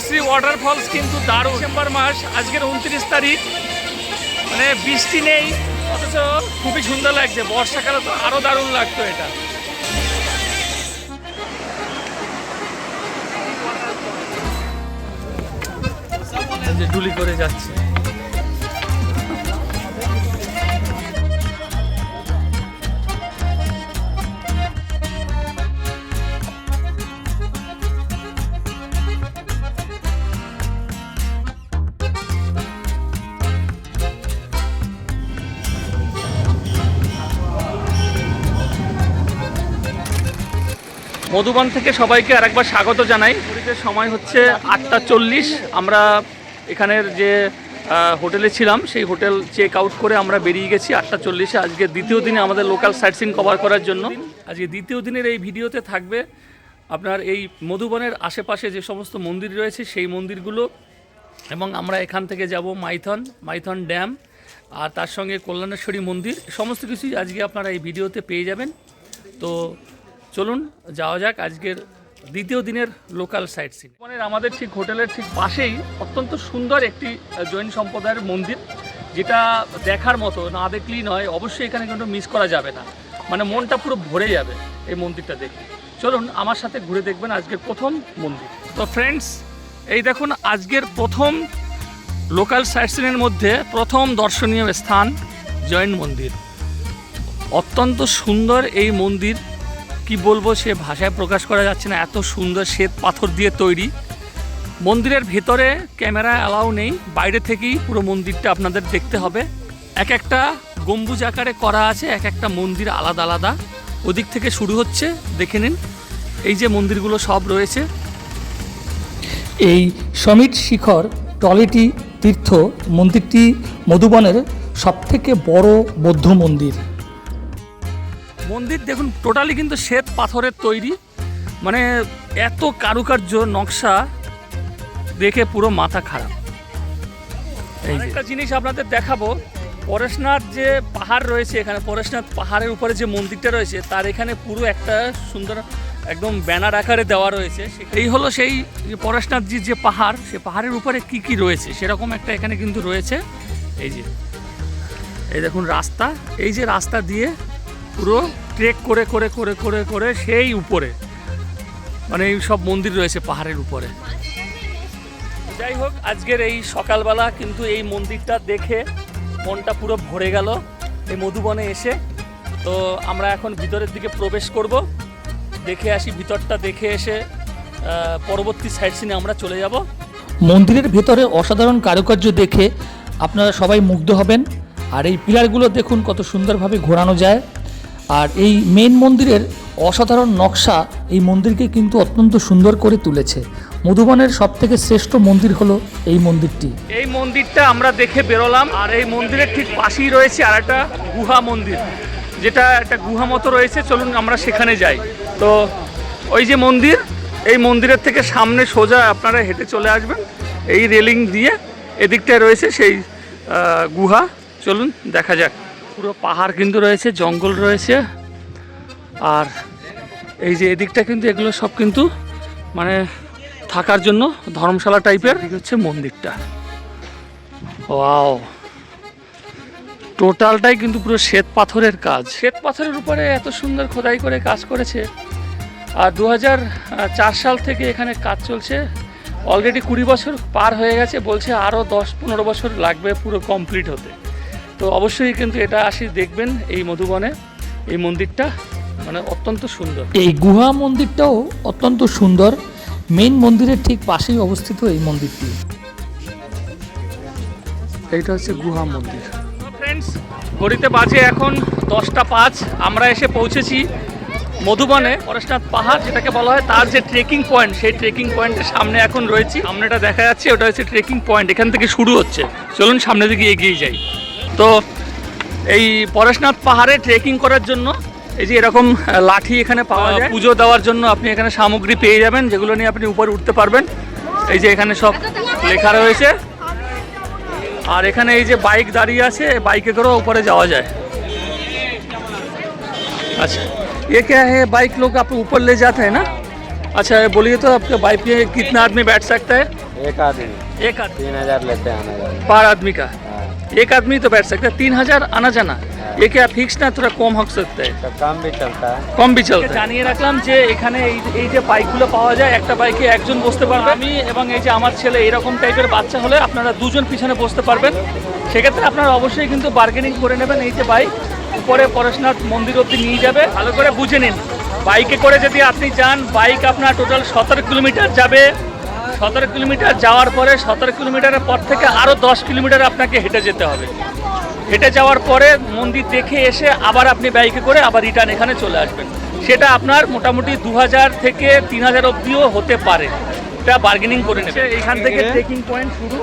সুশ্রী waterfalls কিন্তু দারুণ। December মাস, আজকের উনত্রিশ তারিখ। মানে বৃষ্টি নেই, অথচ খুবই সুন্দর লাগছে। বর্ষাকালে তো আরও দারুণ লাগতো এটা। যে ডুলি করে যাচ্ছে। মধুবন থেকে সবাইকে আরেকবার স্বাগত জানাই। পুরীতে সময় হচ্ছে আটটা চল্লিশ। আমরা এখানের যে হোটেলে ছিলাম, সেই হোটেল চেক আউট করে আমরা বেরিয়ে গেছি আটটা চল্লিশে। আজকে দ্বিতীয় দিনে আমাদের লোকাল সাইট সিন কভার করার জন্য। আজকে দ্বিতীয় দিনের এই ভিডিওতে থাকবে আপনার এই মধুবনের আশেপাশে যে সমস্ত মন্দির রয়েছে, সেই মন্দিরগুলো। এবং আমরা এখান থেকে যাব মাইথন মাইথন ড্যাম আর তার সঙ্গে কল্যাণেশ্বরী মন্দির। সমস্ত কিছুই আজকে আপনারা এই ভিডিওতে পেয়ে যাবেন। তো চলুন যাওয়া যাক আজকের দ্বিতীয় দিনের লোকাল সাইট সিন মানে আমাদের ঠিক হোটেলের ঠিক পাশেই অত্যন্ত সুন্দর একটি জৈন সম্প্রদায়ের মন্দির, যেটা দেখার মতো না দেখলেই নয়, অবশ্যই এখানে কিন্তু মিস করা যাবে না। মানে মনটা পুরো ভরে যাবে এই মন্দিরটা দেখে চলুন আমার সাথে ঘুরে দেখবেন আজকের প্রথম মন্দির। তো ফ্রেন্ডস এই দেখুন আজকের প্রথম লোকাল সাইট সিনের মধ্যে প্রথম দর্শনীয় স্থান জৈন মন্দির। অত্যন্ত সুন্দর এই মন্দির। কি বলব, সে ভাষায় প্রকাশ করা যাচ্ছে না। এত সুন্দর শ্বেত পাথর দিয়ে তৈরি। মন্দিরের ভেতরে ক্যামেরা অ্যালাউ নেই। বাইরে থেকেই পুরো মন্দিরটা আপনাদের দেখতে হবে। এক একটা গম্বুজ আকারে করা আছে, এক একটা মন্দির আলাদা আলাদা। ওদিক থেকে শুরু হচ্ছে, দেখে নিন। এই যে মন্দিরগুলো সব রয়েছে। এই সমিট শিখর টলিটি তীর্থ মন্দিরটি মধুবনের সবথেকে বড় বৌদ্ধ মন্দির। মন্দির দেখুন টোটালি কিন্তু শ্বেত পাথরের তৈরি। মানে এত কারুকার্য, নকশা, দেখে পুরো মাথা খারাপ। একটা জিনিস আপনাদের দেখাবো, পরেশনাথ যে পাহাড় রয়েছে এখানে, পরেশনাথ পাহাড়ের উপরে যে মন্দিরটা রয়েছে, তার এখানে পুরো একটা সুন্দর একদম ব্যানার আকারে দেওয়া রয়েছে। এই হলো সেই পরেশনাথজির যে পাহাড়, সে পাহাড়ের উপরে কি কি রয়েছে? সেরকম একটা এখানে কিন্তু রয়েছে। এই যে, এই দেখুন রাস্তা, এই যে রাস্তা দিয়ে পুরো ট্রেক করে করে করে করে করে সেই উপরে। মানে এই সব মন্দির রয়েছে পাহাড়ের উপরে। যাই হোক, আজকের এই সকালবেলা কিন্তু এই মন্দিরটা দেখে মনটা পুরো ভরে গেল। এই মধুবনে এসে। তো আমরা এখন ভিতরের দিকে প্রবেশ করব। দেখে আসি, ভিতরটা দেখে এসে পরবর্তী সাইড সিনে আমরা চলে যাব। মন্দিরের ভেতরে অসাধারণ কারুকার্য দেখে আপনারা সবাই মুগ্ধ হবেন। আর এই পিলারগুলো দেখুন, কত সুন্দরভাবে ঘোরানো যায়। আর এই মেন মন্দিরের অসাধারণ নকশা এই মন্দিরকে কিন্তু অত্যন্ত সুন্দর করে তুলেছে। মধুবনের সব থেকে শ্রেষ্ঠ মন্দির হলো এই মন্দিরটি। এই মন্দিরটা আমরা দেখে বেরোলাম, আর এই মন্দিরের ঠিক পাশেই রয়েছে আর একটা গুহা মন্দির, যেটা একটা গুহা মতো রয়েছে। চলুন আমরা সেখানে যাই। তো ওই যে মন্দির, এই মন্দিরের থেকে সামনে সোজা আপনারা হেঁটে চলে আসবেন। এই রেলিং দিয়ে এদিকটায় রয়েছে সেই গুহা। চলুন দেখা যাক। পুরো পাহাড় কিন্তু রয়েছে, জঙ্গল রয়েছে। আর এই যে এদিকটা কিন্তু এগুলো সব কিন্তু মানে থাকার জন্য ধর্মশালা টাইপের হচ্ছে মন্দিরটা। ওয়াও। টোটালটাই কিন্তু পুরো শ্বেত পাথরের কাজ। শ্বেত পাথরের উপরে এত সুন্দর খোদাই করে কাজ করেছে। আর দু সাল থেকে এখানে কাজ চলছে। অলরেডি কুড়ি বছর পার হয়ে গেছে, বলছে আরও দশ পনেরো বছর লাগবে পুরো কমপ্লিট হতে। তো অবশ্যই কিন্তু এটা আসি দেখবেন এই মধুবনে এই মন্দিরটা মানে অত্যন্ত সুন্দর। এই গুহা মন্দিরটাও অত্যন্ত সুন্দর। মেন মন্দিরের ঠিক পাশেই অবস্থিত এই মন্দিরটি। এইটা হচ্ছে গুহা মন্দির। ফ্রেন্ডস ঘড়িতে বাজে এখন দশটা পাঁচ। আমরা এসে পৌঁছেছি মধুবনে পরেশনাথ পাহাড় যেটাকে বলা হয় তার যে ট্রেকিং পয়েন্ট সেই ট্রেকিং পয়েন্টের সামনে এখন রয়েছি। সামনেটা দেখা যাচ্ছে ওটা হচ্ছে ট্রেকিং পয়েন্ট এখান থেকে শুরু হচ্ছে। চলুন সামনের দিকে এগিয়ে যাই। তো এই পরেশনাথ পাহাড়ে ট্রেকিং করার জন্য এই যে এরকম আহ, লাঠি এখানে পাওয়া যায় পুজো দেওয়ার জন্য আপনি এখানে সামগ্রী পেয়ে যাবেন যেগুলো নিয়ে আপনি উপরে উঠতে পারবেন এই যে এখানে সব লেখা রয়েছে আর এখানে এই যে বাইক দাঁড়িয়ে আছে বাইকে করেও ऊपर যাওয়া যায় अच्छा ये क्या है बाइक लोग आप ऊपर ले जाते हैं ना अच्छा बोलिए तो आपके बाइक पे कितना आदमी बैठ सकता है एक आदमी एक आदमी तीन हजार लेते हैं आने जाने पर आदमी का हाँ, एक आदमी तो बैठ सकता है तीन हजार आना जाना ये क्या फिक्स ना थोड़ा कम हो सकता है तो कम भी चलता है কম বিচল জানিয়ে রাখলাম যে এখানে এই এই যে বাইকগুলো পাওয়া যায় একটা বাইকে একজন বসতে পারবে আমি এবং এই যে আমার ছেলে এরকম টাইপের বাচ্চা হলে আপনারা দুজন পিছনে বসতে পারবেন সেক্ষেত্রে আপনারা অবশ্যই কিন্তু বার্গেনিং করে নেবেন এই যে বাইক উপরে পরেশনাথ মন্দির অবধি নিয়ে যাবে ভালো করে বুঝে নিন বাইকে করে যদি আপনি যান বাইক আপনার টোটাল সতেরো কিলোমিটার যাবে সতেরো কিলোমিটার যাওয়ার পরে সতেরো কিলোমিটারের পর থেকে আরও দশ কিলোমিটার আপনাকে হেঁটে যেতে হবে। হেঁটে যাওয়ার পরে মন্দির দেখে এসে আবার আপনি বাইকে করে আবার রিটার্ন এখানে চলে আসবেন। সেটা আপনার মোটামুটি দু হাজার থেকে তিন হাজার অবধিও হতে পারে। এটা বার্গেনিং করে নেবে এখান থেকে ট্রেকিং পয়েন্ট শুরু।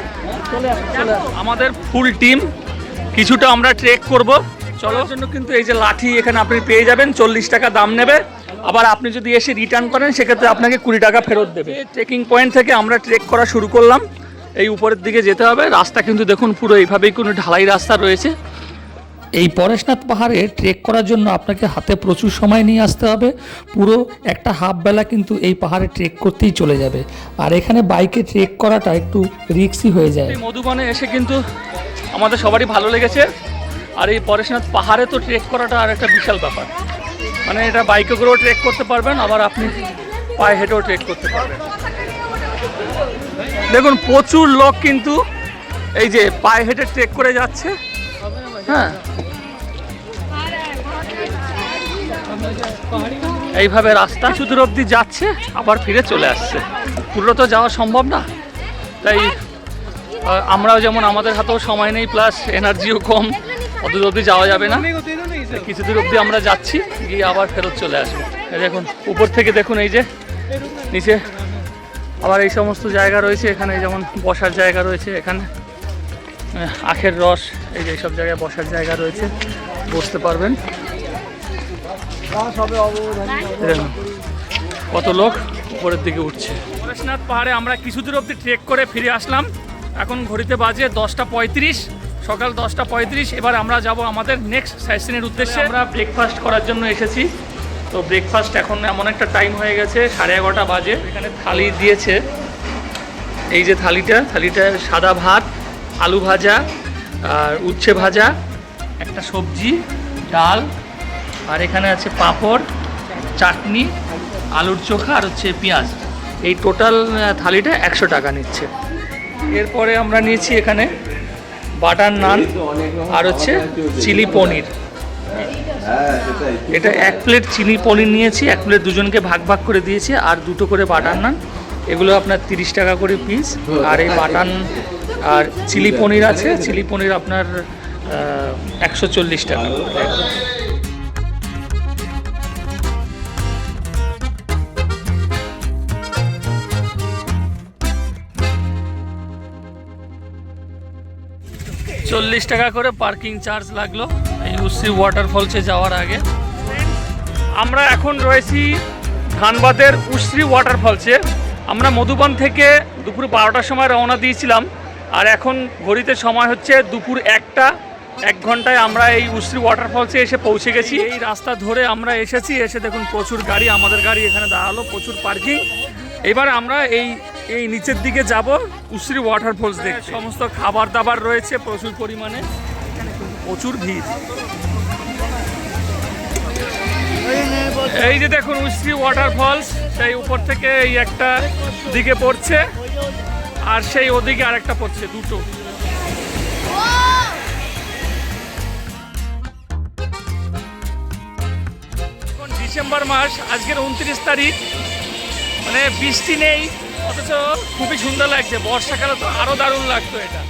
চলে চলে আমাদের ফুল টিম কিছুটা আমরা ট্রেক করব। চলার জন্য কিন্তু এই যে লাঠি এখানে আপনি পেয়ে যাবেন চল্লিশ টাকা দাম নেবে। আবার আপনি যদি এসে রিটার্ন করেন, সেক্ষেত্রে আপনাকে কুড়ি টাকা ফেরত দেবে। ট্রেকিং পয়েন্ট থেকে আমরা ট্রেক করা শুরু করলাম। এই উপরের দিকে যেতে হবে। রাস্তা কিন্তু দেখুন পুরো এইভাবেই কোনো ঢালাই রাস্তা রয়েছে। এই পরেশনাথ পাহাড়ে ট্রেক করার জন্য আপনাকে হাতে প্রচুর সময় নিয়ে আসতে হবে। পুরো একটা হাফ বেলা কিন্তু এই পাহাড়ে ট্রেক করতেই চলে যাবে। আর এখানে বাইকে ট্রেক করাটা একটু রিক্সি হয়ে যায়। মধুবনে এসে কিন্তু আমাদের সবারই ভালো লেগেছে। আর এই পরেশনাথ পাহাড়ে তো ট্রেক করাটা আর একটা বিশাল ব্যাপার। মানে এটা বাইকে করেও ট্রেক করতে পারবেন, আবার আপনি পায়ে হেঁটেও ট্রেক করতে পারবেন। দেখুন, প্রচুর লোক কিন্তু এই যে পায়ে হেঁটে ট্রেক করে যাচ্ছে। হ্যাঁ। এইভাবে রাস্তা কিছু দূর অব্দি যাচ্ছে, আবার ফিরে চলে আসছে। পুরো তো যাওয়া সম্ভব না। তাই আমরাও যেমন আমাদের হাতেও সময় নেই প্লাস এনার্জিও কম। অত অব্দি যাওয়া যাবে না। কিছু দূর অব্দি আমরা যাচ্ছি, গিয়ে আবার ফেরত চলে আসব। দেখুন, উপর থেকে দেখুন এই যে, নিচে আবার এই সমস্ত জায়গা রয়েছে, এখানে যেমন বসার জায়গা রয়েছে, এখানে আখের রস, এই যে এইসব জায়গায় বসার জায়গা রয়েছে, বসতে পারবেন। কত লোক উপরের দিকে উঠছে। পরেশনাথ পাহাড়ে আমরা কিছু দূর অব্দি ট্রেক করে ফিরে আসলাম। এখন ঘড়িতে বাজে দশটা পঁয়ত্রিশ। সকাল দশটা পঁয়ত্রিশ, এবার আমরা যাব আমাদের নেক্সট সাইসিনের উদ্দেশ্যে। আমরা ব্রেকফাস্ট করার জন্য এসেছি। তো ব্রেকফাস্ট এখন এমন একটা টাইম হয়ে গেছে, সাড়ে এগারোটা বাজে। এখানে থালি দিয়েছে। এই যে থালিটা থালিটা সাদা ভাত, আলু ভাজা আর উচ্ছে ভাজা, একটা সবজি, ডাল, আর এখানে আছে পাঁপড়, চাটনি, আলুর চোখা আর হচ্ছে পেঁয়াজ। এই টোটাল থালিটা একশো টাকা নিচ্ছে। এরপরে আমরা নিয়েছি এখানে বাটার নান আর হচ্ছে চিলি পনির। এটা এক প্লেট চিনি পনির নিয়েছি এক প্লেট দুজনকে ভাগ ভাগ করে দিয়েছি আর দুটো করে বাটার নান। এগুলো আপনার তিরিশ টাকা করে পিস আর এই বাটান আর চিলি পনির আছে চিলি পনির আপনার একশো চল্লিশ টাকা। চল্লিশ টাকা করে পার্কিং চার্জ লাগল এই উসি ওয়াটারফলসে যাওয়ার আগে। আমরা এখন রয়েছি ধানবাদের উশ্রী ওয়াটারফলসে আমরা মধুবন থেকে দুপুর বারোটার সময় রওনা দিয়েছিলাম আর এখন ঘড়িতে সময় হচ্ছে দুপুর একটা। এক ঘন্টায় আমরা এই উশ্রী ওয়াটারফলসে এসে পৌঁছে গেছি। এই রাস্তা ধরে আমরা এসেছি, এসে দেখুন প্রচুর গাড়ি, আমাদের গাড়ি এখানে দাঁড়াল, প্রচুর পার্কিং। এবার আমরা এই এই নিচের দিকে যাব উশ্রী ওয়াটারফলস দেখতে। সমস্ত খাবার দাবার রয়েছে প্রচুর পরিমাণে। প্রচুর ভিড়। এই যে দেখুন উশ্রী ওয়াটারফলস সেই উপর থেকে এই একটা দিকে পড়ছে আর সেই ওদিকে আরেকটা পড়ছে দুটো। ডিসেম্বর মাস আজকের উনত্রিশ তারিখ মানে বৃষ্টি নেই অথচ খুবই সুন্দর লাগছে। বর্ষাকালে তো আরও দারুণ লাগতো এটা।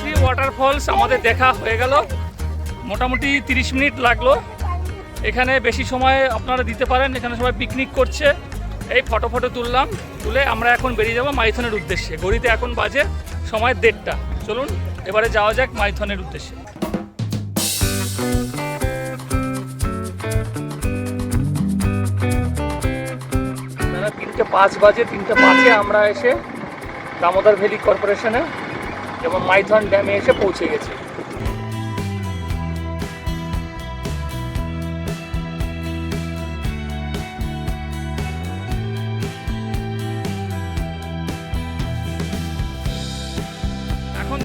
সি ওয়াটারফলস আমাদের দেখা হয়ে গেল। মোটামুটি তিরিশ মিনিট লাগল। এখানে বেশি সময় আপনারা দিতে পারেন। এখানে সবাই পিকনিক করছে। এই ফটো ফটো তুললাম, তুলে আমরা এখন বেরিয়ে যাব মাইথনের উদ্দেশ্যে। গড়িতে এখন বাজে সময় দেড়টা। চলুন, এবারে যাওয়া যাক মাইথনের উদ্দেশ্যে। তিনটে পাঁচ বাজে, তিনটে পাঁচে আমরা এসে দামোদর ভ্যালি কর্পোরেশনে এবং মাইথন ড্যামে এসে পৌঁছে গেছি।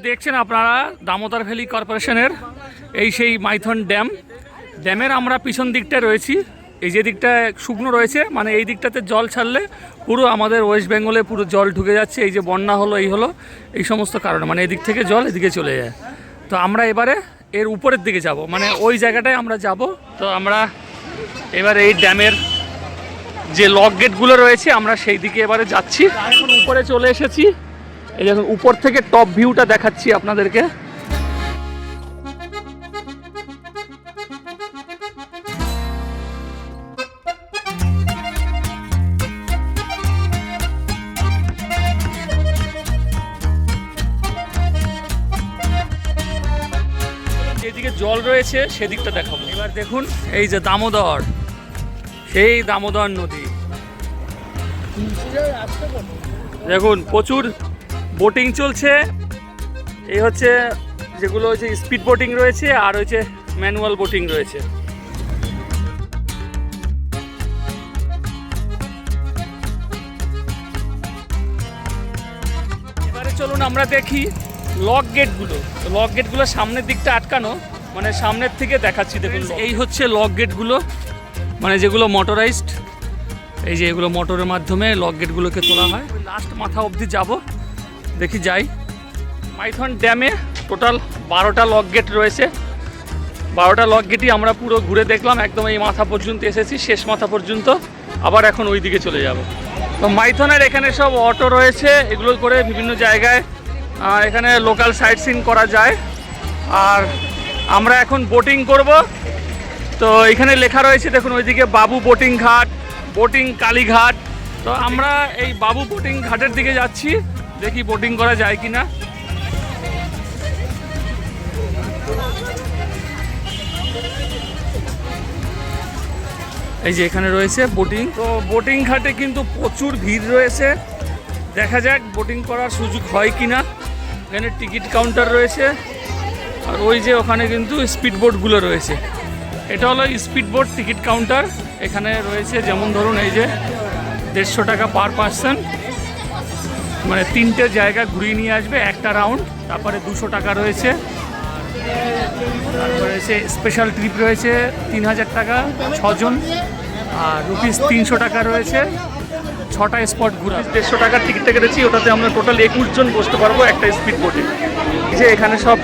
দেখছেন আপনারা, দামোদর ভ্যালি কর্পোরেশনের এই সেই মাইথন ড্যাম। ড্যামের আমরা পিছন দিকটায় রয়েছি, এই যে দিকটা শুকনো রয়েছে মানে এই দিকটাতে জল ছাড়লে পুরো আমাদের ওয়েস্ট বেঙ্গলে পুরো জল ঢুকে যাচ্ছে, এই যে বন্যা হলো, এই হলো, এই সমস্ত কারণে মানে এদিক থেকে জল এদিকে চলে যায়। তো আমরা এবারে এর উপরের দিকে যাব মানে ওই জায়গাটায় আমরা যাব। তো আমরা এবার এই ড্যামের যে লক গেটগুলো রয়েছে, আমরা সেই দিকে এবারে যাচ্ছি। উপরে চলে এসেছি। এই দেখুন, উপর থেকে টপ ভিউটা দেখাচ্ছি আপনাদেরকে। যেদিকে জল রয়েছে, সেদিকটা দেখাবো। এবার দেখুন, এই যে দামোদর, সেই দামোদর নদী। দেখুন, প্রচুর বোটিং চলছে। এই হচ্ছে যেগুলো হচ্ছে স্পিড বোটিং রয়েছে আর হচ্ছে ম্যানুয়াল বোটিং রয়েছে। এবারে চলুন আমরা দেখি লক গেটগুলো লক গেটগুলো সামনের দিকটা আটকানো মানে সামনের থেকে দেখাচ্ছি দেখুন এই হচ্ছে লক গেটগুলো মানে যেগুলো মোটরাইজড এই যে এগুলো মোটরের মাধ্যমে লক গেটগুলোকে তোলা হয়। লাস্ট মাথা অবধি যাব। দেখি যাই। মাইথন ড্যামে টোটাল বারোটা লক গেট রয়েছে। বারোটা লক গেটই আমরা পুরো ঘুরে দেখলাম, একদম এই মাথা পর্যন্ত এসেছি, শেষ মাথা পর্যন্ত। আবার এখন ওই দিকে চলে যাব। তো মাইথনের এখানে সব অটো রয়েছে, এগুলো করে বিভিন্ন জায়গায় এখানে লোকাল সাইট সিন করা যায়। আর আমরা এখন বোটিং করব। তো এখানে লেখা রয়েছে, দেখুন ওইদিকে বাবু বোটিং ঘাট বোটিং কালীঘাট। তো আমরা এই বাবু বোটিং ঘাটের দিকে যাচ্ছি। দেখি বোটিং করা যায় কি না এই যে এখানে রয়েছে বোটিং তো বোটিং ঘাটে কিন্তু প্রচুর ভিড় রয়েছে। দেখা যাক বোটিং করার সুযোগ হয় কি না এখানে টিকিট কাউন্টার রয়েছে। আর ওই যে ওখানে কিন্তু স্পিড বোটগুলো রয়েছে। এটা হলো স্পিড বোট টিকিট কাউন্টার এখানে রয়েছে যেমন ধরুন এই যে দেড়শো টাকা পার পার্সন মানে তিনটে জায়গা ঘুরিয়ে নিয়ে আসবে, একটা রাউন্ড তারপরে দুশো টাকা রয়েছে। তারপরে রয়েছে স্পেশাল ট্রিপ রয়েছে তিন হাজার টাকা, ছজন। আর রুপিস তিনশো টাকা রয়েছে। ছটা স্পট ঘুরে দেড়শো টাকার টিকিটটা কেটেছি, ওটাতে আমরা টোটাল একুশ জন বসতে পারব একটা স্পিড বোটে এই যে এখানে সব,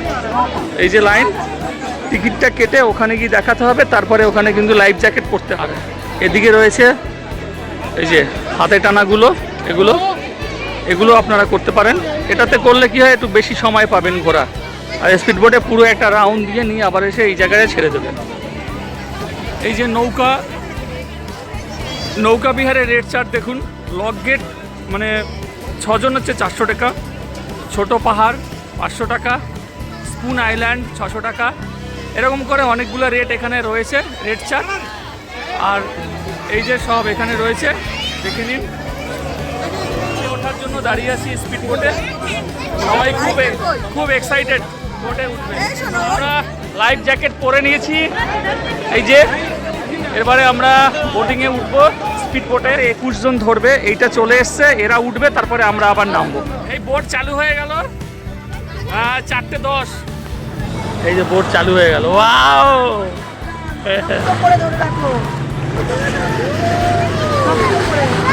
এই যে লাইন টিকিটটা কেটে ওখানে গিয়ে দেখাতে হবে, তারপরে ওখানে কিন্তু লাইফ জ্যাকেট পরতে হবে। এদিকে রয়েছে, এই যে হাতে টানাগুলো, এগুলো। এগুলো আপনারা করতে পারেন। এটাতে করলে কি হয়, একটু বেশি সময় পাবেন ঘোরা। আর স্পিড বোটে পুরো একটা রাউন্ড দিয়ে নিয়ে আবার এসে এই জায়গায় ছেড়ে দেবেন। এই যে নৌকা নৌকা বিহারের রেট চার্ট দেখুন। লক গেট মানে ছজন হচ্ছে চারশো টাকা। ছোট পাহাড়, পাঁচশো টাকা। স্পুন আইল্যান্ড, ছশো টাকা। এরকম করে অনেকগুলো রেট এখানে রয়েছে রেট চার্ট। আর এই যে সব এখানে রয়েছে, দেখে নিন। জন্য দাঁড়িয়ে আছি স্পিড বোটে সবাই খুব খুব এক্সাইটেড বোটে উঠবে। আমরা লাইফ জ্যাকেট পরে নিয়েছি। এই যে এবারে আমরা বোটিংয়ে উঠবো স্পিড বোটে একুশ জন ধরবে এইটা চলে এসছে এরা উঠবে তারপরে আমরা আবার নামবো। এই বোট চালু হয়ে গেল। চারটে দশ। এই যে বোট চালু হয়ে গেল। ওয়াও বসে আছে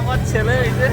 আমার ছেলে এই যে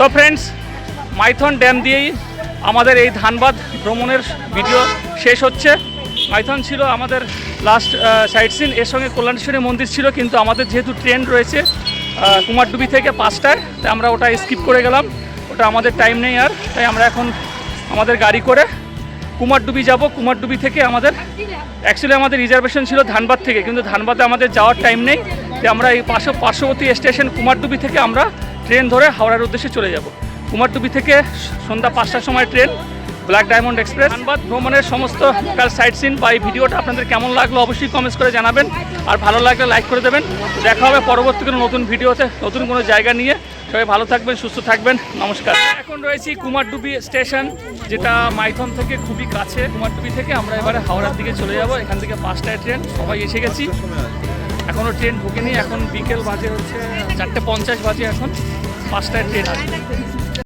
তো ফ্রেন্ডস মাইথন ড্যাম দিয়েই আমাদের এই ধানবাদ ভ্রমণের ভিডিও শেষ হচ্ছে। মাইথন ছিল আমাদের লাস্ট সাইট সিন এর সঙ্গে কল্যাণেশ্বরী মন্দির ছিল, কিন্তু আমাদের যেহেতু ট্রেন রয়েছে কুমারডুবি থেকে পাঁচটায়, তাই আমরা ওটা স্কিপ করে গেলাম। ওটা আমাদের টাইম নেই আর, তাই আমরা এখন আমাদের গাড়ি করে কুমারডুবি যাব। কুমারডুবি থেকে আমাদের অ্যাকচুয়ালি আমাদের রিজার্ভেশন ছিল ধানবাদ থেকে, কিন্তু ধানবাদে আমাদের যাওয়ার টাইম নেই। তাই আমরা এই পাশে পার্শ্ববর্তী স্টেশন কুমারডুবি থেকে আমরা ট্রেন ধরে হাওড়ার উদ্দেশ্যে চলে যাব। কুমারডুবি থেকে সন্ধ্যা পাঁচটার সময় train, black diamond express. Dhanbad ভ্রমণের সমস্ত কাল সাইট সিন বা এই ভিডিওটা আপনাদের কেমন লাগল অবশ্যই কমেন্টস করে জানাবেন। আর ভালো লাগলে লাইক করে দেবেন। দেখা হবে পরবর্তী কোনো নতুন ভিডিওতে, নতুন কোনো জায়গা নিয়ে। সবাই ভালো থাকবেন, সুস্থ থাকবেন। নমস্কার। এখন রয়েছি কুমারডুবি স্টেশন, যেটা মাইথন থেকে খুবই কাছে। কুমারডুবি থেকে আমরা এবারে হাওড়ার দিকে চলে যাব। এখান থেকে পাঁচটায় ট্রেন, সবাই এসে গেছি। এখনও ট্রেন ঢুকেনি এখন বিকেল বাজে হচ্ছে চারটে পঞ্চাশ বাজে এখন পাঁচটায় ট্রেন আছে